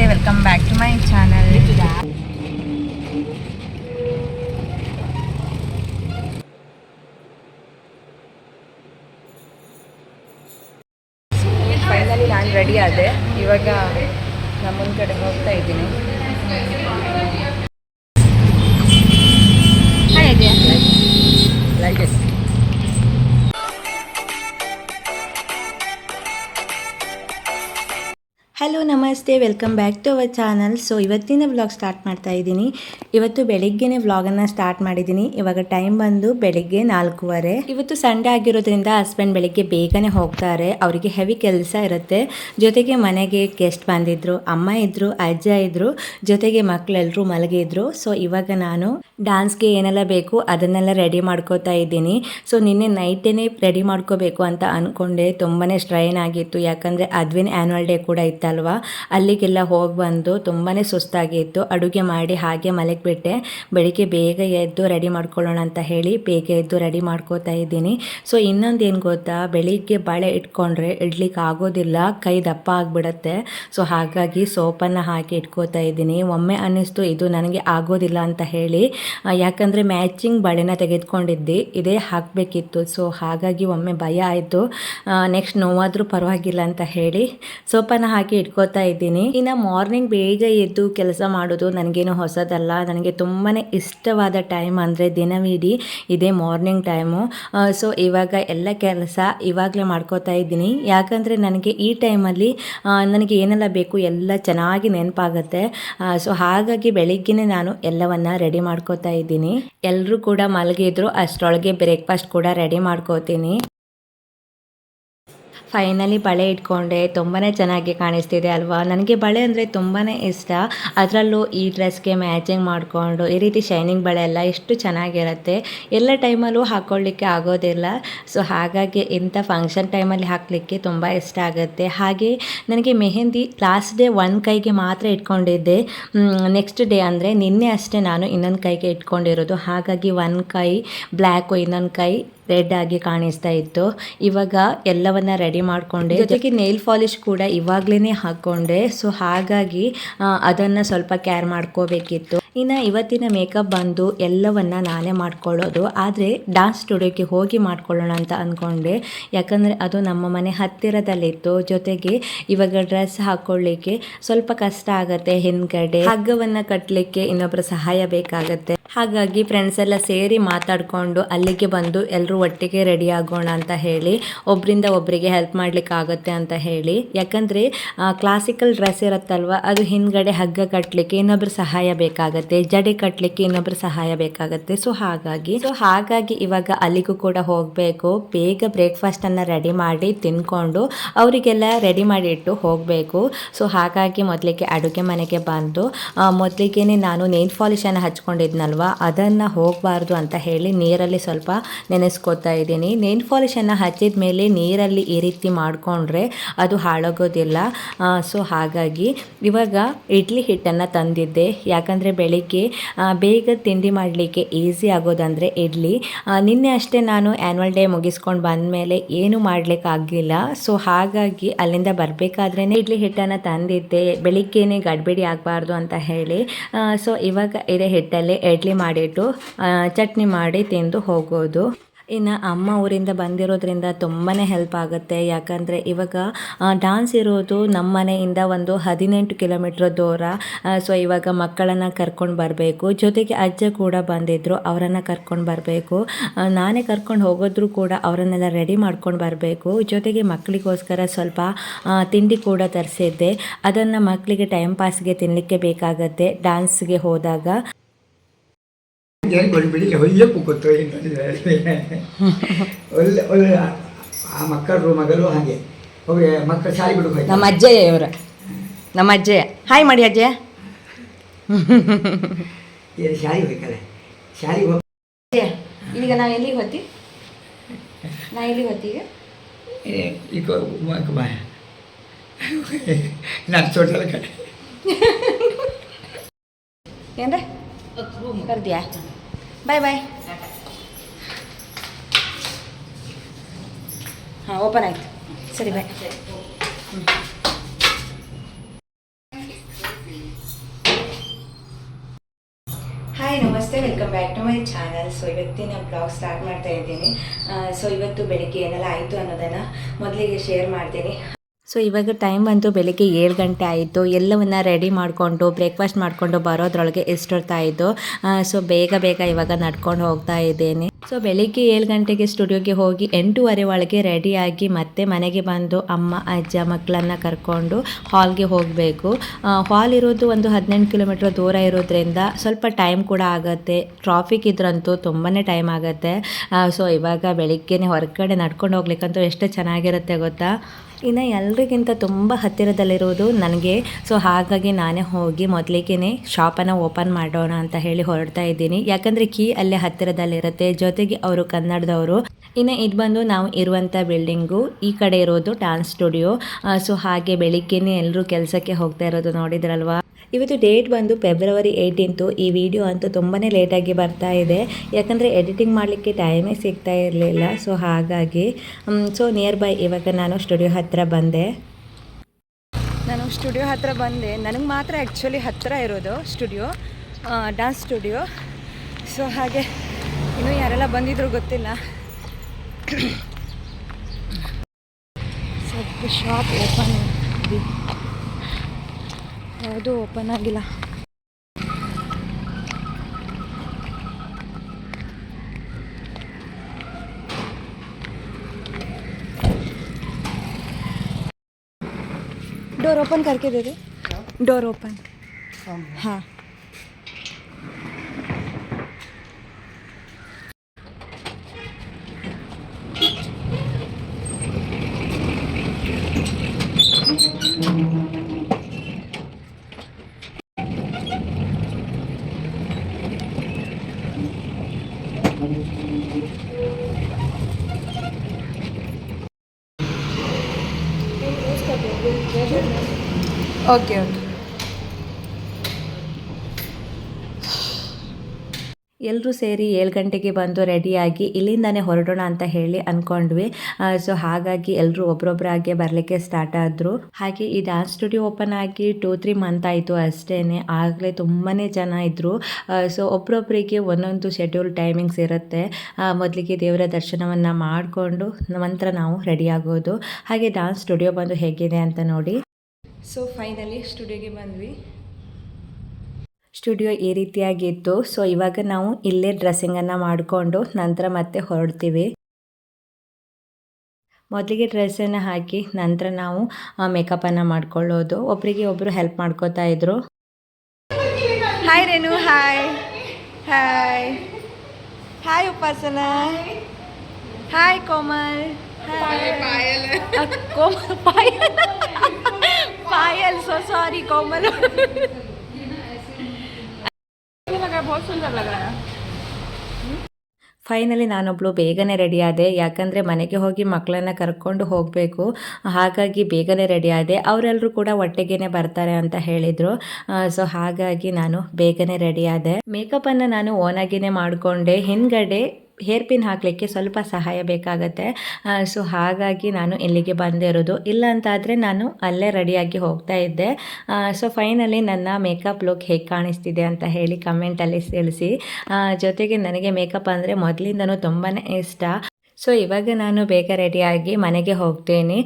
ನಮಸ್ತೆ welcome back to my channel ನಮಸ್ತೆ welcome back to our channel so ಇವತ್ತಿನ vlog start ಮಾಡ್ತಾ ಇದ್ದೀನಿ. ಇವತ್ತು ಬೆಳಿಗ್ಗೆನೆ ವ್ಲಾಗನ್ನು ಸ್ಟಾರ್ಟ್ ಮಾಡಿದ್ದೀನಿ. ಇವಾಗ ಟೈಮ್ ಬಂದು ಬೆಳಿಗ್ಗೆ ನಾಲ್ಕೂವರೆ. ಇವತ್ತು ಸಂಡೇ ಆಗಿರೋದ್ರಿಂದ ಹಸ್ಬೆಂಡ್ ಬೆಳಿಗ್ಗೆ ಬೇಗನೆ ಹೋಗ್ತಾರೆ. ಅವರಿಗೆ ಹೆವಿ ಕೆಲಸ ಇರುತ್ತೆ. ಜೊತೆಗೆ ಮನೆಗೆ ಗೆಸ್ಟ್ ಬಂದಿದ್ರು, ಅಮ್ಮ ಇದ್ರು, ಅಜ್ಜ ಇದ್ರು, ಜೊತೆಗೆ ಮಕ್ಕಳೆಲ್ಲರೂ ಮಲಗಿದ್ರು. ಸೊ ಇವಾಗ ನಾನು ಡ್ಯಾನ್ಸ್ಗೆ ಏನೆಲ್ಲ ಬೇಕು ಅದನ್ನೆಲ್ಲ ರೆಡಿ ಮಾಡ್ಕೋತಾ ಇದ್ದೀನಿ. ಸೊ ನಿನ್ನೆ ನೈಟೇನೆ ರೆಡಿ ಮಾಡ್ಕೋಬೇಕು ಅಂತ ಅಂದ್ಕೊಂಡೆ ತುಂಬಾ ಸ್ಟ್ರೈನ್ ಆಗಿತ್ತು. ಯಾಕಂದರೆ ಅದ್ವಿನ್ ಆ್ಯನ್ಯುವಲ್ ಡೇ ಕೂಡ ಇತ್ತಲ್ವಾ. ಅಲ್ಲಿಗೆಲ್ಲ ಹೋಗಿ ಬಂದು ತುಂಬಾ ಸುಸ್ತಾಗಿತ್ತು. ಅಡುಗೆ ಮಾಡಿ ಹಾಗೆ ಮಲಗಿಬಿಟ್ಟೆ. ಬೆಳಿಗ್ಗೆ ಬೇಗ ಎದ್ದು ರೆಡಿ ಮಾಡ್ಕೊಳ್ಳೋಣ ಅಂತ ಹೇಳಿ ಬೇಗ ಎದ್ದು ರೆಡಿ ಮಾಡ್ಕೋತಾ ಇದ್ದೀನಿ. ಸೊ, ಇನ್ನೊಂದು ಗೊತ್ತಾ? ಬೆಳಿಗ್ಗೆ ಬಳೆ ಇಟ್ಕೊಂಡ್ರೆ ಇಡ್ಲಿಕ್ಕೆ ಆಗೋದಿಲ್ಲ, ಕೈ ದಪ್ಪ ಆಗಿಬಿಡತ್ತೆ. ಸೊ, ಹಾಗಾಗಿ ಸೋಪನ್ನು ಹಾಕಿ ಇಟ್ಕೋತಾ ಇದ್ದೀನಿ. ಒಮ್ಮೆ ಅನ್ನಿಸ್ತು, ಇದು ನನಗೆ ಆಗೋದಿಲ್ಲ ಅಂತ ಹೇಳಿ. ಯಾಕಂದರೆ ಮ್ಯಾಚಿಂಗ್ ಬಳೆನ ತೆಗೆದುಕೊಂಡಿದ್ದೆ, ಇದೇ ಹಾಕಬೇಕಿತ್ತು. ಸೊ, ಹಾಗಾಗಿ ಒಮ್ಮೆ ಭಯ ಆಯಿತು. ನೆಕ್ಸ್ಟ್ ನೋವಾದರೂ ಪರವಾಗಿಲ್ಲ ಅಂತ ಹೇಳಿ ಸೋಪನ್ನು ಹಾಕಿ ಇಟ್ಕೋತಾ ಇದ್ದೀನಿ. ಇನ್ನು ಮಾರ್ನಿಂಗ್ ಬೇಗ ಎದ್ದು ಕೆಲಸ ಮಾಡೋದು ನನಗೇನು ಹೊಸದಲ್ಲ. ನನಗೆ ತುಂಬಾ ಇಷ್ಟವಾದ ಟೈಮ್ ಅಂದರೆ ದಿನವಿಡೀ ಇದೇ ಮಾರ್ನಿಂಗ್ ಟೈಮು ಸೊ ಇವಾಗ ಎಲ್ಲ ಕೆಲಸ ಇವಾಗಲೇ ಮಾಡ್ಕೋತಾ ಇದ್ದೀನಿ. ಯಾಕಂದರೆ ನನಗೆ ಈ ಟೈಮಲ್ಲಿ ನನಗೆ ಏನೆಲ್ಲ ಬೇಕು ಎಲ್ಲ ಚೆನ್ನಾಗಿ ನೆನಪಾಗುತ್ತೆ. ಸೊ ಹಾಗಾಗಿ ಬೆಳಿಗ್ಗೆನೇ ನಾನು ಎಲ್ಲವನ್ನು ರೆಡಿ ಮಾಡ್ಕೋತಾ ಇದ್ದೀನಿ. ಎಲ್ಲರೂ ಕೂಡ ಮಲಗಿದ್ರು, ಅಷ್ಟರೊಳಗೆ ಬ್ರೇಕ್ಫಾಸ್ಟ್ ಕೂಡ ರೆಡಿ ಮಾಡ್ಕೋತೀನಿ. ಫೈನಲಿ ಬಳೆ ಇಟ್ಕೊಂಡೆ ತುಂಬಾ ಚೆನ್ನಾಗಿ ಕಾಣಿಸ್ತಿದೆ ಅಲ್ವಾ? ನನಗೆ ಬಳೆ ಅಂದರೆ ತುಂಬಾ ಇಷ್ಟ. ಅದರಲ್ಲೂ ಈ ಡ್ರೆಸ್ಗೆ ಮ್ಯಾಚಿಂಗ್ ಮಾಡಿಕೊಂಡು, ಈ ರೀತಿ ಶೈನಿಂಗ್ ಬಳೆ ಎಲ್ಲ ಎಷ್ಟು ಚೆನ್ನಾಗಿರುತ್ತೆ. ಎಲ್ಲ ಟೈಮಲ್ಲೂ ಹಾಕ್ಕೊಳ್ಳಿಕ್ಕೆ ಆಗೋದಿಲ್ಲ. ಸೊ, ಹಾಗಾಗಿ ಇಂಥ ಫಂಕ್ಷನ್ ಟೈಮಲ್ಲಿ ಹಾಕಲಿಕ್ಕೆ ತುಂಬ ಇಷ್ಟ ಆಗುತ್ತೆ. ಹಾಗೆ ನನಗೆ ಮೆಹೆಂದಿ ಲಾಸ್ಟ್ ಡೇ ಒಂದು ಕೈಗೆ ಮಾತ್ರ ಇಟ್ಕೊಂಡಿದ್ದೆ. ನೆಕ್ಸ್ಟ್ ಡೇ ಅಂದರೆ ನಿನ್ನೆ ಅಷ್ಟೇ ನಾನು ಇನ್ನೊಂದು ಕೈಗೆ ಇಟ್ಕೊಂಡಿರೋದು. ಹಾಗಾಗಿ ಒಂದು ಕೈ ಬ್ಲ್ಯಾಕು, ಇನ್ನೊಂದು ಕೈ ರೆಡ್ ಆಗಿ ಕಾಣಿಸ್ತಾ ಇತ್ತು. ಇವಾಗ ಎಲ್ಲವನ್ನ ರೆಡಿ ಮಾಡಿಕೊಂಡೆ. ಜೊತೆಗೆ ನೇಲ್ ಪಾಲಿಶ್ ಕೂಡ ಇವಾಗ್ಲೇ ಹಾಕ್ಕೊಂಡೆ ಸೊ ಹಾಗಾಗಿ ಅದನ್ನ ಸ್ವಲ್ಪ ಕೇರ್ ಮಾಡ್ಕೋಬೇಕಿತ್ತು. ಇನ್ನು ಇವತ್ತಿನ ಮೇಕಪ್ ಬಂದು ಎಲ್ಲವನ್ನ ನಾನೇ ಮಾಡ್ಕೊಳ್ಳೋದು. ಆದರೆ ಡಾನ್ಸ್ ಸ್ಟುಡಿಯೋಗೆ ಹೋಗಿ ಮಾಡ್ಕೊಳ್ಳೋಣ ಅಂತ ಅಂದ್ಕೊಂಡೆ ಯಾಕಂದರೆ, ಅದು ನಮ್ಮ ಮನೆ ಹತ್ತಿರದಲ್ಲಿತ್ತು. ಜೊತೆಗೆ ಇವಾಗ ಡ್ರೆಸ್ ಹಾಕೊಳ್ಳಿಕ್ಕೆ ಸ್ವಲ್ಪ ಕಷ್ಟ ಆಗತ್ತೆ ಹಿಂದ್ಗಡೆ. ಹಗ್ಗವನ್ನ ಕಟ್ಟಲಿಕ್ಕೆ ಇನ್ನೊಬ್ಬರ ಸಹಾಯ ಬೇಕಾಗತ್ತೆ. ಹಾಗಾಗಿ ಫ್ರೆಂಡ್ಸ್ ಎಲ್ಲ ಸೇರಿ ಮಾತಾಡಿಕೊಂಡು ಅಲ್ಲಿಗೆ ಬಂದು ಎಲ್ಲರೂ ಒಟ್ಟಿಗೆ ರೆಡಿ ಆಗೋಣ ಅಂತ ಹೇಳಿ ಒಬ್ಬರಿಂದ ಒಬ್ಬರಿಗೆ ಹೆಲ್ಪ್ ಮಾಡ್ಲಿಕ್ಕೆ ಆಗುತ್ತೆ ಅಂತ ಹೇಳಿ. ಯಾಕಂದರೆ ಕ್ಲಾಸಿಕಲ್ ಡ್ರೆಸ್ ಇರುತ್ತಲ್ವ, ಅದು ಹಿಂದ್ಗಡೆ ಹಗ್ಗ ಕಟ್ಟಲಿಕ್ಕೆ ಇನ್ನೊಬ್ಬರ ಸಹಾಯ ಬೇಕಾಗುತ್ತೆ, ಜಡೆ ಕಟ್ಟಲಿಕ್ಕೆ ಇನ್ನೊಬ್ಬರ ಸಹಾಯ ಬೇಕಾಗುತ್ತೆ. ಸೊ ಹಾಗಾಗಿ ಸೊ ಹಾಗಾಗಿ ಇವಾಗ ಅಲ್ಲಿಗೂ ಕೂಡ ಹೋಗಬೇಕು. ಬೇಗ ಬ್ರೇಕ್ಫಾಸ್ಟನ್ನು ರೆಡಿ ಮಾಡಿ ತಿನ್ಕೊಂಡು ಅವರಿಗೆಲ್ಲ ರೆಡಿ ಮಾಡಿ ಇಟ್ಟು ಹೋಗಬೇಕು. ಸೊ ಹಾಗಾಗಿ ಮೊದಲಿಗೆ ಅಡುಗೆ ಮನೆಗೆ ಬಂದು ಮೊದಲಿಗೆ ನಾನು ನೇಲ್ ಪಾಲಿಶನ್ನು ಹಚ್ಕೊಂಡಿದ್ನಲ್ವ, ಅದನ್ನು ಹೋಗಬಾರ್ದು ಅಂತ ಹೇಳಿ ನೀರಲ್ಲಿ ಸ್ವಲ್ಪ ನೆನೆಸ್ಕೊತಾ ಇದ್ದೀನಿ. ನೇನ್ ಪಾಲಿಶನ್ನು ಹಚ್ಚಿದ ಮೇಲೆ ನೀರಲ್ಲಿ ಈ ರೀತಿ ಮಾಡಿಕೊಂಡ್ರೆ ಅದು ಹಾಳಾಗೋದಿಲ್ಲ. ಸೊ ಹಾಗಾಗಿ ಇವಾಗ ಇಡ್ಲಿ ಹಿಟ್ಟನ್ನು ತಂದಿದ್ದೆ. ಯಾಕಂದರೆ ಬೆಳಿಗ್ಗೆ ಬೇಗ ತಿಂಡಿ ಮಾಡಲಿಕ್ಕೆ ಈಸಿ ಆಗೋದಂದರೆ ಇಡ್ಲಿ. ನಿನ್ನೆ ಅಷ್ಟೇ ನಾನು ಆ್ಯನ್ವಲ್ ಡೇ ಮುಗಿಸ್ಕೊಂಡು ಬಂದಮೇಲೆ ಏನು ಮಾಡಲಿಕ್ಕಾಗಿಲ್ಲ ಸೊ ಹಾಗಾಗಿ ಅಲ್ಲಿಂದ ಬರಬೇಕಾದ್ರೆ ಇಡ್ಲಿ ಹಿಟ್ಟನ್ನು ತಂದಿದ್ದೆ. ಬೆಳಿಗ್ಗೆನೆ ಗಡ್ಬಿಡಿ ಆಗಬಾರ್ದು ಅಂತ ಹೇಳಿ. ಸೊ ಇವಾಗ ಇದೇ ಹಿಟ್ಟಲ್ಲಿ ಇಡ್ಲಿ ಮಾಡಿಟ್ಟು ಚಟ್ನಿ ಮಾಡಿ ತಿಂದು ಹೋಗೋದು. ಇನ್ನು ಅಮ್ಮ ಊರಿಂದ ಬಂದಿರೋದ್ರಿಂದ ತುಂಬಾ ಹೆಲ್ಪ್ ಆಗುತ್ತೆ. ಯಾಕಂದರೆ ಇವಾಗ ಡಾನ್ಸ್ ಇರೋದು ನಮ್ಮ ಮನೆಯಿಂದ ಒಂದು ಹದಿನೆಂಟು ಕಿಲೋಮೀಟ್ರ್ ದೂರ. ಸೊ ಇವಾಗ ಮಕ್ಕಳನ್ನು ಕರ್ಕೊಂಡು ಬರಬೇಕು. ಜೊತೆಗೆ ಅಜ್ಜ ಕೂಡ ಬಂದಿದ್ದರು ಅವರನ್ನು ಕರ್ಕೊಂಡು ಬರಬೇಕು. ನಾನೇ ಕರ್ಕೊಂಡು ಹೋಗೋದ್ರೂ ಕೂಡ ಅವರನ್ನೆಲ್ಲ ರೆಡಿ ಮಾಡ್ಕೊಂಡು ಬರಬೇಕು. ಜೊತೆಗೆ ಮಕ್ಕಳಿಗೋಸ್ಕರ ಸ್ವಲ್ಪ ತಿಂಡಿ ಕೂಡ ತರಿಸಿದ್ದೆ. ಅದನ್ನು ಮಕ್ಕಳಿಗೆ ಟೈಮ್ ಪಾಸ್ಗೆ ತಿನ್ನಲಿಕ್ಕೆ ಬೇಕಾಗತ್ತೆ ಡಾನ್ಸ್ಗೆ ಹೋದಾಗ. ಏನು ಕೊಡಿಬಿಡಿ ಒಳ್ಳೆ ಕೂತು ಅಂತಂದರೆ ಒಳ್ಳೆ ಒಳ್ಳೆ ಆ ಮಕ್ಕಳು ಮಗಳು ಹಾಗೆ. ಹೋಗಿ ಮಕ್ಕಳು ಶಾಲೆ ಬಿಡು ಹೋಯ್ತು ನಮ್ಮ ಅಜ್ಜಯ್ಯ ಇವರು. ನಮ್ಮ ಅಜ್ಜಯ್ಯ. ಹಾಯ್ ಮಾಡಿ ಅಜ್ಜಯ್ಯ. ಏನು ಶಾಲೆಗೆ ಹೋಗ್ಬೇಕಲ್ಲ ಶಾಲೆಗೆ ಹೋಗಿ ಈಗ ನಾವು ಎಲ್ಲಿಗೆ ಹೋತಿ ನಾ ಎಲ್ಲಿಗೆ ಹೋತೀಗ ಈಗ? ನಾನು ಚೋಟಲ್ಲ ಕಡೆ. ಏನ್ರೆ? कर दिया बाय बाय ಹಾಂ ಓಪನ್ ಆಯ್ತು. ಸರಿ ಬಾಯ್ ಹಾಯ್ ನಮಸ್ತೆ. Welcome back to my channel so ಇವತ್ತಿನ ಬ್ಲಾಗ್ ಸ್ಟಾರ್ಟ್ ಮಾಡ್ತಾ ಇದ್ದೀನಿ. ಸೊ ಇವತ್ತು ಬೆಳಿಗ್ಗೆ ಏನೆಲ್ಲ ಆಯಿತು ಅನ್ನೋದನ್ನು ಮೊದಲಿಗೆ ಶೇರ್ ಮಾಡ್ತೀನಿ. ಸೊ ಇವಾಗ ಟೈಮ್ ಬಂತು, ಬೆಳಿಗ್ಗೆ ಏಳು ಗಂಟೆ ಆಯಿತು. ಎಲ್ಲವನ್ನ ರೆಡಿ ಮಾಡಿಕೊಂಡು ಬ್ರೇಕ್ಫಾಸ್ಟ್ ಮಾಡಿಕೊಂಡು ಬರೋದ್ರೊಳಗೆ ಎಷ್ಟೊತ್ತಾಯಿತು ಸೊ ಬೇಗ ಬೇಗ ಇವಾಗ ನಡ್ಕೊಂಡು ಹೋಗ್ತಾ ಇದ್ದೇನೆ. ಸೊ ಬೆಳಿಗ್ಗೆ ಏಳು ಗಂಟೆಗೆ ಸ್ಟುಡಿಯೋಗೆ ಹೋಗಿ ಎಂಟೂವರೆ ಒಳಗೆ ರೆಡಿಯಾಗಿ ಮತ್ತೆ ಮನೆಗೆ ಬಂದು ಅಮ್ಮ, ಅಜ್ಜ, ಮಕ್ಕಳನ್ನು ಕರ್ಕೊಂಡು ಹಾಲ್ಗೆ ಹೋಗಬೇಕು. ಹಾಲ್ ಇರೋದು ಒಂದು ಹದಿನೆಂಟು ಕಿಲೋಮೀಟ್ರ್ ದೂರ ಇರೋದ್ರಿಂದ ಸ್ವಲ್ಪ ಟೈಮ್ ಕೂಡ ಆಗುತ್ತೆ. ಟ್ರಾಫಿಕ್ ಇದ್ರಂತೂ ತುಂಬಾ ಟೈಮ್ ಆಗುತ್ತೆ. ಸೊ ಇವಾಗ ಬೆಳಿಗ್ಗೆನೆ ಹೊರಗಡೆ ನಡ್ಕೊಂಡು ಹೋಗ್ಲಿಕ್ಕಂತೂ ಎಷ್ಟು ಚೆನ್ನಾಗಿರುತ್ತೆ ಗೊತ್ತಾ? ಇನ್ನು ಎಲ್ರಿಗಿಂತ ತುಂಬ ಹತ್ತಿರದಲ್ಲಿರೋದು ನನಗೆ. ಸೊ ಹಾಗಾಗಿ ನಾನೇ ಹೋಗಿ ಮೊದಲಿಗೆ ಶಾಪನ್ನು ಓಪನ್ ಮಾಡೋಣ ಅಂತ ಹೇಳಿ ಹೊರಡ್ತಾ ಇದ್ದೀನಿ. ಯಾಕಂದರೆ ಕೀ ಅಲ್ಲೇ ಹತ್ತಿರದಲ್ಲಿರುತ್ತೆ. ಜೊತೆಗೆ ಅವರು ಕನ್ನಡದವರು. ಇನ್ನು ಇದು ಬಂದು ನಾವು ಇರುವಂಥ ಬಿಲ್ಡಿಂಗು ಈ ಕಡೆ ಇರೋದು ಡ್ಯಾನ್ಸ್ ಸ್ಟುಡಿಯೋ ಸೊ ಹಾಗೆ ಬೆಳಿಗ್ಗೆನೇ ಎಲ್ಲರೂ ಕೆಲಸಕ್ಕೆ ಹೋಗ್ತಾ ಇರೋದು ನೋಡಿದ್ರಲ್ವಾ? ಇವತ್ತು ಡೇಟ್ ಬಂದು ಫೆಬ್ರವರಿ ಏಯ್ಟೀನ್ತು ಈ ವಿಡಿಯೋ ಅಂತೂ ತುಂಬಾ ಲೇಟಾಗಿ ಬರ್ತಾ ಇದೆ. ಯಾಕಂದರೆ ಎಡಿಟಿಂಗ್ ಮಾಡಲಿಕ್ಕೆ ಟೈಮೇ ಸಿಗ್ತಾ ಇರಲಿಲ್ಲ. ಸೊ ಹಾಗಾಗಿ ಸೊ ನಿಯರ್ ಬೈ ಇವಾಗ ನಾನು ಸ್ಟುಡಿಯೋ ಹತ್ತಿರ ಬಂದೆ. ನಾನು ಸ್ಟುಡಿಯೋ ಹತ್ತಿರ ಬಂದೆ. ನನಗೆ ಮಾತ್ರ ಆ್ಯಕ್ಚುಲಿ ಹತ್ತಿರ ಇರೋದು ಸ್ಟುಡಿಯೋ ಡ್ಯಾನ್ಸ್ ಸ್ಟುಡಿಯೋ ಸೊ ಹಾಗೆ ಇನ್ನೂ ಯಾರೆಲ್ಲ ಬಂದಿದ್ರು ಗೊತ್ತಿಲ್ಲ. ಶಾಪ್ ಓಪನ್ ಯಾವುದೂ ಓಪನ್ ಆಗಿಲ್ಲ डोर ओपन करके दे दे डोर ओपन हाँ Okay okay. ಎಲ್ಲರೂ ಸೇರಿ ಏಳು ಗಂಟೆಗೆ ಬಂದು ರೆಡಿಯಾಗಿ ಇಲ್ಲಿಂದಾನೆ ಹೊರಡೋಣ ಅಂತ ಹೇಳಿ ಅಂದ್ಕೊಂಡ್ವಿ ಸೊ ಹಾಗಾಗಿ ಎಲ್ಲರೂ ಒಬ್ರೊಬ್ಬರಾಗೆ ಬರಲಿಕ್ಕೆ ಸ್ಟಾರ್ಟ್ ಆದರು. ಹಾಗೆ ಈ ಡ್ಯಾನ್ಸ್ ಸ್ಟುಡಿಯೋ ಓಪನ್ ಆಗಿ ಟೂ ತ್ರೀ ಮಂತ್ ಆಯಿತು ಅಷ್ಟೇ ಆಗಲೇ ತುಂಬಾ ಜನ ಇದ್ದರು ಸೊ ಒಬ್ರೊಬ್ಬರಿಗೆ ಒಂದೊಂದು ಶೆಡ್ಯೂಲ್ ಟೈಮಿಂಗ್ಸ್ ಇರುತ್ತೆ. ಮೊದಲಿಗೆ ದೇವರ ದರ್ಶನವನ್ನು ಮಾಡಿಕೊಂಡು ನಂತರ ನಾವು ರೆಡಿ ಆಗೋದು. ಹಾಗೆ ಡ್ಯಾನ್ಸ್ ಸ್ಟುಡಿಯೋ ಬಂದು ಹೇಗಿದೆ ಅಂತ ನೋಡಿ. ಸೊ ಫೈನಲಿ ಸ್ಟುಡಿಯೋಗೆ ಬಂದ್ವಿ. ಸ್ಟುಡಿಯೋ ಈ ರೀತಿಯಾಗಿತ್ತು. ಸೊ ಇವಾಗ ನಾವು ಇಲ್ಲೇ ಡ್ರೆಸ್ಸಿಂಗನ್ನು ಮಾಡಿಕೊಂಡು ನಂತರ ಮತ್ತೆ ಹೊರಡ್ತೀವಿ. ಮೊದಲಿಗೆ ಡ್ರೆಸ್ಸನ್ನು ಹಾಕಿ ನಂತರ ನಾವು ಮೇಕಪ್ಪನ್ನು ಮಾಡ್ಕೊಳ್ಳೋದು. ಒಬ್ಬರಿಗೆ ಒಬ್ಬರು ಹೆಲ್ಪ್ ಮಾಡ್ಕೋತಾ ಇದ್ರು. Hi Renu hi hi hi Upasana hi Komal hi Payal Komal Payal पायल सो सॉरी कोमल बहुत सुंदर लग रहा है ಫೈನಲಿ ನಾನೊಬ್ಳು ಬೇಗನೆ ರೆಡಿ ಆದೆ ಯಾಕಂದರೆ ಮನೆಗೆ ಹೋಗಿ ಮಕ್ಕಳನ್ನ ಕರ್ಕೊಂಡು ಹೋಗಬೇಕು ಹಾಗಾಗಿ ಬೇಗನೆ ರೆಡಿ ಆದೆ ಅವರೆಲ್ಲರೂ ಕೂಡ ಒಟ್ಟಿಗೆನೆ ಬರ್ತಾರೆ ಅಂತ ಹೇಳಿದರು ಸೊ ಹಾಗಾಗಿ ನಾನು ಬೇಗನೆ ರೆಡಿ ಆದೆ ಮೇಕಪ್ಪನ್ನು ನಾನು ಓನಾಗಿನೇ ಮಾಡಿಕೊಂಡೆ ಹಿಂದ್ಗಡೆ ಹೇರ್ ಪಿನ್ ಹಾಕಲಿಕ್ಕೆ ಸ್ವಲ್ಪ ಸಹಾಯ ಬೇಕಾಗತ್ತೆ. ಸೊ ಹಾಗಾಗಿ ನಾನು ಇಲ್ಲಿಗೆ ಬಂದಿರೋದು ಇಲ್ಲ ಅಂತಾದರೆ ನಾನು ಅಲ್ಲೇ ರೆಡಿಯಾಗಿ ಹೋಗ್ತಾ ಇದ್ದೆ. ಸೊ ಫೈನಲಿ ನನ್ನ ಮೇಕಪ್ ಲುಕ್ ಹೇಗೆ ಕಾಣಿಸ್ತಿದೆ ಅಂತ ಹೇಳಿ ಕಮೆಂಟಲ್ಲಿ ತಿಳಿಸಿ. ಜೊತೆಗೆ ನನಗೆ ಮೇಕಪ್ ಅಂದರೆ ಮೊದಲಿಂದನೂ ತುಂಬಾ ಇಷ್ಟ. ಸೊ ಇವಾಗ ನಾನು ಬೇಗ ರೆಡಿಯಾಗಿ ಮನೆಗೆ ಹೋಗ್ತೀನಿ.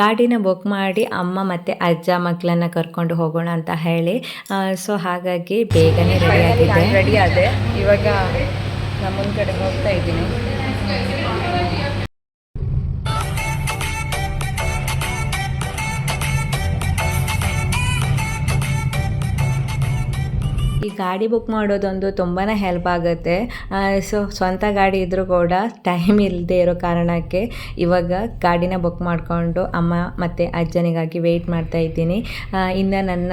ಗಾಡಿನ ಬುಕ್ ಮಾಡಿ ಅಮ್ಮ ಮತ್ತು ಅಜ್ಜ ಮಕ್ಕಳನ್ನ ಕರ್ಕೊಂಡು ಹೋಗೋಣ ಅಂತ ಹೇಳಿ. ಸೊ ಹಾಗಾಗಿ ಬೇಗನೆ ರೆಡಿಯಾಗಿದೆ ರೆಡಿ ಆದೆ. ಇವಾಗ ನಾನು ಮುಂದ್ಗಡೆ ಹೋಗ್ತಾ ಇದ್ದೀನಿ. ಗಾಡಿ ಬುಕ್ ಮಾಡೋದೊಂದು ತುಂಬಾ ಹೆಲ್ಪ್ ಆಗುತ್ತೆ. ಸೊ ಸ್ವಂತ ಗಾಡಿ ಇದ್ದರೂ ಕೂಡ ಟೈಮ್ ಇಲ್ಲದೆ ಇರೋ ಕಾರಣಕ್ಕೆ ಇವಾಗ ಗಾಡಿನ ಬುಕ್ ಮಾಡಿಕೊಂಡು ಅಮ್ಮ ಮತ್ತು ಅಜ್ಜನಿಗಾಗಿ ವೆಯ್ಟ್ ಮಾಡ್ತಾ ಇದ್ದೀನಿ. ಇನ್ನು ನನ್ನ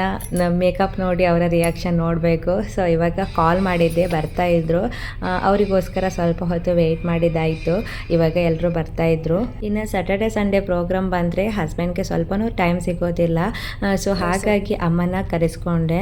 ಮೇಕಪ್ ನೋಡಿ ಅವರ ರಿಯಾಕ್ಷನ್ ನೋಡಬೇಕು. ಸೊ ಇವಾಗ ಕಾಲ್ ಮಾಡಿದ್ದೆ ಬರ್ತಾಯಿದ್ರು ಅವರಿಗೋಸ್ಕರ ಸ್ವಲ್ಪ ಹೊತ್ತು ವೆಯ್ಟ್ ಮಾಡಿದ್ದಾಯಿತು. ಇವಾಗ ಎಲ್ಲರೂ ಬರ್ತಾಯಿದ್ರು ಇನ್ನು ಸ್ಯಾಟರ್ಡೆ ಸಂಡೇ ಪ್ರೋಗ್ರಾಮ್ ಬಂದರೆ ಹಸ್ಬೆಂಡ್ಗೆ ಸ್ವಲ್ಪನೂ ಟೈಮ್ ಸಿಗೋದಿಲ್ಲ. ಸೊ ಹಾಗಾಗಿ ಅಮ್ಮನ ಕರೆಸ್ಕೊಂಡೆ.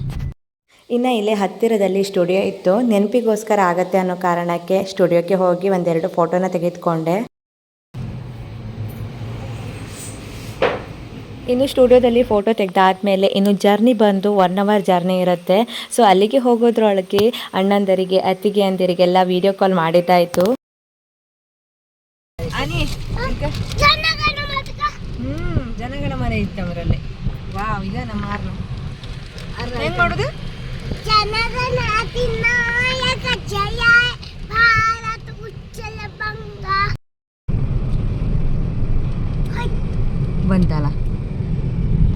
ಇನ್ನು ಇಲ್ಲೇ ಹತ್ತಿರದಲ್ಲಿ ಸ್ಟುಡಿಯೋ ಇತ್ತು. ನೆನಪಿಗೋಸ್ಕರ ಆಗತ್ತೆ ಅನ್ನೋ ಕಾರಣಕ್ಕೆ ಸ್ಟುಡಿಯೋಕ್ಕೆ ಹೋಗಿ ಒಂದೆರಡು ಫೋಟೋನ ತೆಗೆದುಕೊಂಡೆ. ಇನ್ನು ಸ್ಟುಡಿಯೋದಲ್ಲಿ ಫೋಟೋ ತೆಗೆದಾದ್ಮೇಲೆ ಇನ್ನು ಜರ್ನಿ ಬಂದು ಒನ್ ಅವರ್ ಜರ್ನಿ ಇರುತ್ತೆ. ಸೊ ಅಲ್ಲಿಗೆ ಹೋಗೋದ್ರೊಳಗೆ ಅಣ್ಣಂದರಿಗೆ, ಅತ್ತಿಗೆ ಅಂದಿರಿಗೆಲ್ಲ ವಿಡಿಯೋ ಕಾಲ್ ಮಾಡಿದ್ದಾಯಿತು ಹ್ಮ್ ಜನಗಳ ಮನೆ ಇತ್ತು ಅವರಲ್ಲಿ ವಾವ್ ಈಗ ನಮ್ಮ ಮಾಡೋದು? ಬಂತಲ್ಲ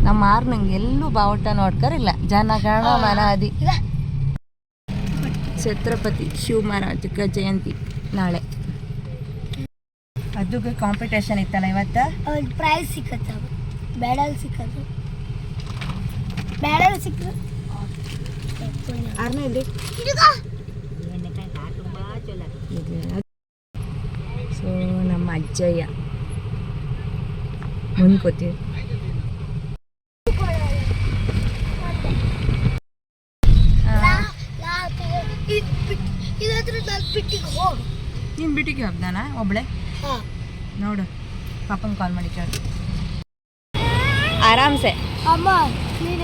ನಮ್ಮ ಆರ್ ನಂಗೆ ಎಲ್ಲೂ ಬಾವುಟ ನೋಡ್ಕರಿಲ್ಲ. ಜನಗಣ ಮನಾದಿ. ಛತ್ರಪತಿ ಶಿವ ಮಹಾರಾಜಕ ಜಯಂತಿ ನಾಳೆ. ಅದಕ್ಕೆ ಕಾಂಪಿಟೇಷನ್ ಇತ್ತಲ್ಲ ಇವತ್ತ? ಪ್ರೈಸ್ ಸಿಕ್ಕತ್ತ ಮೆಡಲ್ ಸಿಕ್ಕತ್ತು ಮೆಡಲ್ ಸಿಕ್ಕ ಆರ್ನ ಇಲ್ಲಿ. ಸೊ ನಮ್ಮ ಅಜ್ಜಯ್ಯ. ಮುಂದೆ ಕೂತೀವಿ ಇದಾದ್ರೆ ನಾನು ಬಿಟ್ಟಿಗೆ ಹೋಗು. ನೀನು ಬಿಟ್ಟಿಗೆ ಹೋಗ್ದಾನ ಒಬ್ಳೆ? ಹಾಂ. ನೋಡು. ಪಾಪನ್ ಕಾಲ್ ಮಾಡಿ ಕೇಳು ಆರಾಮ್ಸೆ ಅಮ್ಮ ನೀನು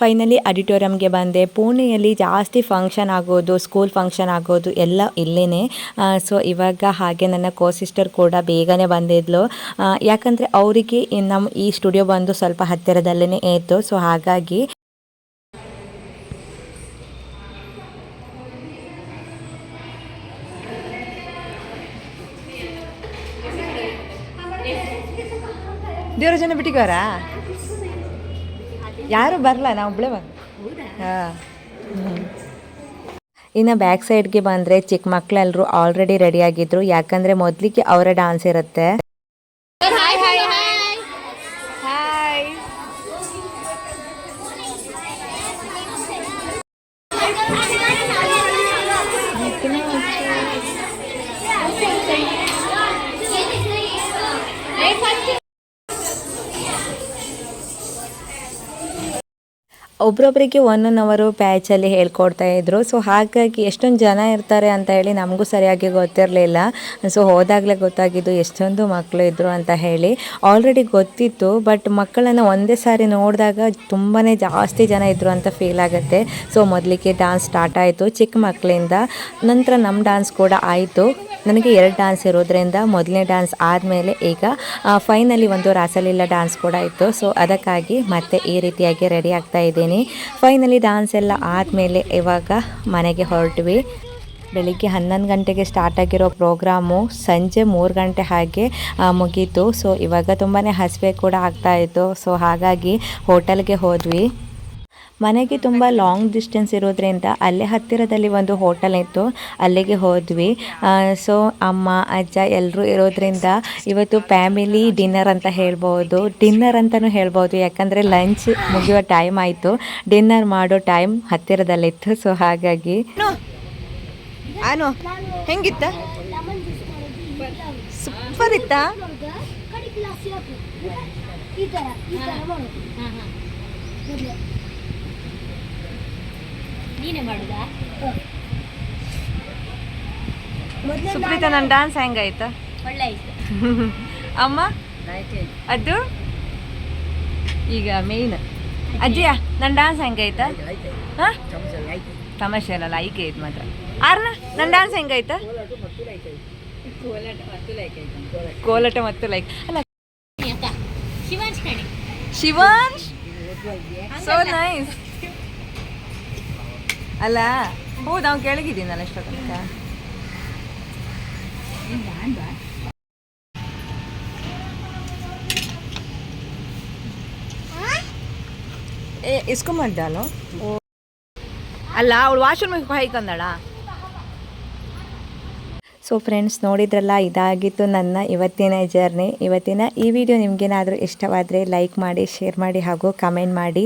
ಫೈನಲಿ ಆಡಿಟೋರಿಯಮ್ಗೆ ಬಂದೆ. ಪುಣೆಯಲ್ಲಿ ಜಾಸ್ತಿ ಫಂಕ್ಷನ್ ಆಗೋದು ಸ್ಕೂಲ್ ಫಂಕ್ಷನ್ ಆಗೋದು ಎಲ್ಲ ಇಲ್ಲೇ ಸೊ ಇವಾಗ ಹಾಗೆ ನನ್ನ ಕೋ ಸಿಸ್ಟರ್ ಕೂಡ ಬೇಗನೆ ಬಂದಿದ್ಲು. ಯಾಕಂದರೆ ಅವರಿಗೆ ನಮ್ಮ ಈ ಸ್ಟುಡಿಯೋ ಬಂದು ಸ್ವಲ್ಪ ಹತ್ತಿರದಲ್ಲೇ ಇತ್ತು. ಸೊ ಹಾಗಾಗಿ ದೇವ್ರ ಜನ ಬಿಟ್ಟಿಗೋರ ಯಾರು ಬರಲ್ಲ ನಾ ಒಬ್ಳೆ ಬಂದು. ಹಾಂ. ಇನ್ನು ಬ್ಯಾಕ್ ಸೈಡ್ಗೆ ಬಂದರೆ ಚಿಕ್ಕ ಮಕ್ಕಳೆಲ್ಲರೂ ಆಲ್ರೆಡಿ ರೆಡಿಯಾಗಿದ್ದರು ಯಾಕಂದರೆ ಮೊದಲಿಗೆ ಅವರ ಡಾನ್ಸ್ ಇರುತ್ತೆ. ಒಬ್ರೊಬ್ಬರಿಗೆ ಒನ್ ಒನ್ ಅವರು ಪ್ಯಾಚಲ್ಲಿ ಹೇಳ್ಕೊಡ್ತಾ ಇದ್ರು. ಸೊ ಹಾಗಾಗಿ ಎಷ್ಟೊಂದು ಜನ ಇರ್ತಾರೆ ಅಂತ ಹೇಳಿ ನಮಗೂ ಸರಿಯಾಗಿ ಗೊತ್ತಿರಲಿಲ್ಲ. ಸೊ ಹೋದಾಗಲೇ ಗೊತ್ತಾಗಿದ್ದು ಎಷ್ಟೊಂದು ಮಕ್ಕಳು ಇದ್ದರು ಅಂತ ಹೇಳಿ. ಆಲ್ರೆಡಿ ಗೊತ್ತಿತ್ತು ಬಟ್ ಮಕ್ಕಳನ್ನು ಒಂದೇ ಸಾರಿ ನೋಡಿದಾಗ ತುಂಬಾ ಜಾಸ್ತಿ ಜನ ಇದ್ದರು ಅಂತ ಫೀಲ್ ಆಗುತ್ತೆ. ಸೊ ಮೊದಲಿಗೆ ಡಾನ್ಸ್ ಸ್ಟಾರ್ಟ್ ಆಯಿತು ಚಿಕ್ಕ ಮಕ್ಕಳಿಂದ ನಂತರ ನಮ್ಮ ಡಾನ್ಸ್ ಕೂಡ ಆಯಿತು. ನನಗೆ ಎರಡು ಡಾನ್ಸ್ ಇರೋದ್ರಿಂದ ಮೊದಲನೇ ಡಾನ್ಸ್ ಆದಮೇಲೆ ಈಗ ಫೈನಲಿ ಒಂದು ರಾಸಲೀಲಾ ಡಾನ್ಸ್ ಕೂಡ ಇತ್ತು. ಸೊ ಅದಕ್ಕಾಗಿ ಮತ್ತೆ ಈ ರೀತಿಯಾಗಿ ರೆಡಿ ಆಗ್ತಾ ಇದ್ದೀನಿ. ಫೈನಲಿ ಡಾನ್ಸ್ ಎಲ್ಲ ಆದಮೇಲೆ ಇವಾಗ ಮನೆಗೆ ಹೊರಟ್ವಿ. ಬೆಳಿಗ್ಗೆ ಹನ್ನೊಂದು ಗಂಟೆಗೆ ಸ್ಟಾರ್ಟ್ ಆಗಿರೋ ಪ್ರೋಗ್ರಾಮು ಸಂಜೆ ಮೂರು ಗಂಟೆ ಹಾಗೆ ಮುಗೀತು. ಸೊ ಇವಾಗ ತುಂಬಾ ಹಸಿವೆ ಕೂಡ ಆಗ್ತಾಯಿತ್ತು ಸೊ ಹಾಗಾಗಿ ಹೋಟೆಲ್ಗೆ ಹೋದ್ವಿ. ಮನೆಗೆ ತುಂಬ ಲಾಂಗ್ ಡಿಸ್ಟೆನ್ಸ್ ಇರೋದ್ರಿಂದ ಅಲ್ಲೇ ಹತ್ತಿರದಲ್ಲಿ ಒಂದು ಹೋಟೆಲ್ ಇತ್ತು ಅಲ್ಲಿಗೆ ಹೋದ್ವಿ. ಸೊ ಅಮ್ಮ ಅಜ್ಜ ಎಲ್ಲರೂ ಇರೋದ್ರಿಂದ ಇವತ್ತು ಫ್ಯಾಮಿಲಿ ಡಿನ್ನರ್ ಅಂತ ಹೇಳ್ಬೋದು. ಡಿನ್ನರ್ ಅಂತಲೂ ಹೇಳ್ಬೋದು ಯಾಕಂದರೆ ಲಂಚ್ ಮುಗಿಯೋ ಟೈಮ್ ಆಯಿತು. ಡಿನ್ನರ್ ಮಾಡೋ ಟೈಮ್ ಹತ್ತಿರದಲ್ಲಿತ್ತು ಸೊ ಹಾಗಾಗಿ. ಆನು ಹೆಂಗಿತ್ತ? ಸೂಪರ್ ಇತ್ತಾ? ಈ ತರ ಈ ತರ ಮಾಡು ಮೊದ್ಲೇ. ಸುಪ್ರೀತ ನನ್ನ ಡಾನ್ಸ್ ಹೆಂಗಾಯ್ತ? ಅಮ್ಮ? ಅದು? ಈಗ ಮೇಯ್ನ್ ಅಜ್ಜಿಯ ನನ್ನ ಡಾನ್ಸ್ ಹೆಂಗಾಯ್ತ? ಹಾಂ? ತಮಾಷೆ ಅಲ್ಲ ಐಕೆ ಐತೆ ಮಾತ್ರ. ಆರ್ನ ನನ್ನ ಡಾನ್ಸ್ ಹೆಂಗಾಯ್ತ? ಕೋಲಾಟ ಮತ್ತು ಲೈಕ್ ಅಲ್ಲ ಶಿವಾಂಶ್ ಸೋ ನೈಸ್ ಅಲ್ಲ ಹೌದು ನಾವು ಕೆಳಗಿದ್ದೀನಲ್ಲ ನಾನು ಎಷ್ಟೋ ತನಕ. ಏ ಅಲ್ಲ ಅವಳು ವಾಶ್ರೂಮಿಗೆ ಹೈಕಂದಳ ಸೊ ಫ್ರೆಂಡ್ಸ್ ನೋಡಿದ್ರಲ್ಲ ಇದಾಗಿತ್ತು ನನ್ನ ಇವತ್ತಿನ ಜರ್ನಿ ಇವತ್ತಿನ ಈ ವಿಡಿಯೋ ನಿಮಗೇನಾದರೂ ಇಷ್ಟವಾದರೆ ಲೈಕ್ ಮಾಡಿ ಶೇರ್ ಮಾಡಿ ಹಾಗೂ ಕಮೆಂಟ್ ಮಾಡಿ.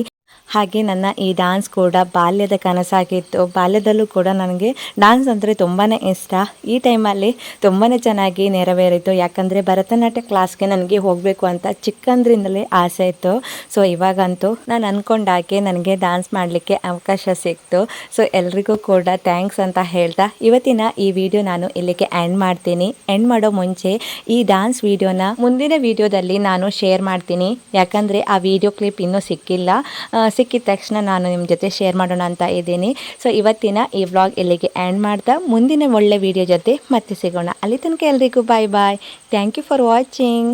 ಹಾಗೆ ನನ್ನ ಈ ಡಾನ್ಸ್ ಕೂಡ ಬಾಲ್ಯದ ಕನಸಾಗಿತ್ತು. ಬಾಲ್ಯದಲ್ಲೂ ಕೂಡ ನನಗೆ ಡ್ಯಾನ್ಸ್ ಅಂದರೆ ತುಂಬಾ ಇಷ್ಟ. ಈ ಟೈಮಲ್ಲಿ ತುಂಬಾ ಚೆನ್ನಾಗಿ ನೆರವೇರಿತು. ಯಾಕಂದರೆ ಭರತನಾಟ್ಯ ಕ್ಲಾಸ್ಗೆ ನನಗೆ ಹೋಗಬೇಕು ಅಂತ ಚಿಕ್ಕಂದ್ರಿಂದಲೇ ಆಸೆ ಇತ್ತು. ಸೊ ಇವಾಗಂತೂ ನಾನು ಅಂದ್ಕೊಂಡಾಗೆ ನನಗೆ ಡಾನ್ಸ್ ಮಾಡಲಿಕ್ಕೆ ಅವಕಾಶ ಸಿಕ್ತು. ಸೊ ಎಲ್ರಿಗೂ ಕೂಡ ಥ್ಯಾಂಕ್ಸ್ ಅಂತ ಹೇಳ್ತಾ ಇವತ್ತಿನ ಈ ವಿಡಿಯೋ ನಾನು ಇಲ್ಲಿಗೆ ಎಂಡ್ ಮಾಡ್ತೀನಿ. ಎಂಡ್ ಮಾಡೋ ಮುಂಚೆ ಈ ಡಾನ್ಸ್ ವಿಡಿಯೋನ ಮುಂದಿನ ವಿಡಿಯೋದಲ್ಲಿ ನಾನು ಶೇರ್ ಮಾಡ್ತೀನಿ. ಯಾಕಂದರೆ ಆ ವಿಡಿಯೋ ಕ್ಲಿಪ್ ಇನ್ನೂ ಸಿಕ್ಕಿಲ್ಲ. ಸಿಕ್ಕಿದ ತಕ್ಷಣ ನಾನು ನಿಮ್ಮ ಜೊತೆ ಶೇರ್ ಮಾಡೋಣ ಅಂತ ಇದ್ದೀನಿ. ಸೊ ಇವತ್ತಿನ ಈ ವ್ಲಾಗ್ ಇಲ್ಲಿಗೆ ಆ್ಯಂಡ್ ಮಾಡ್ತಾ, ಮುಂದಿನ ಒಳ್ಳೆ ವಿಡಿಯೋ ಜೊತೆ ಮತ್ತೆ ಸಿಗೋಣ. ಅಲ್ಲಿ ತನಕ ಎಲ್ರಿಗೂ bye bye thank you for watching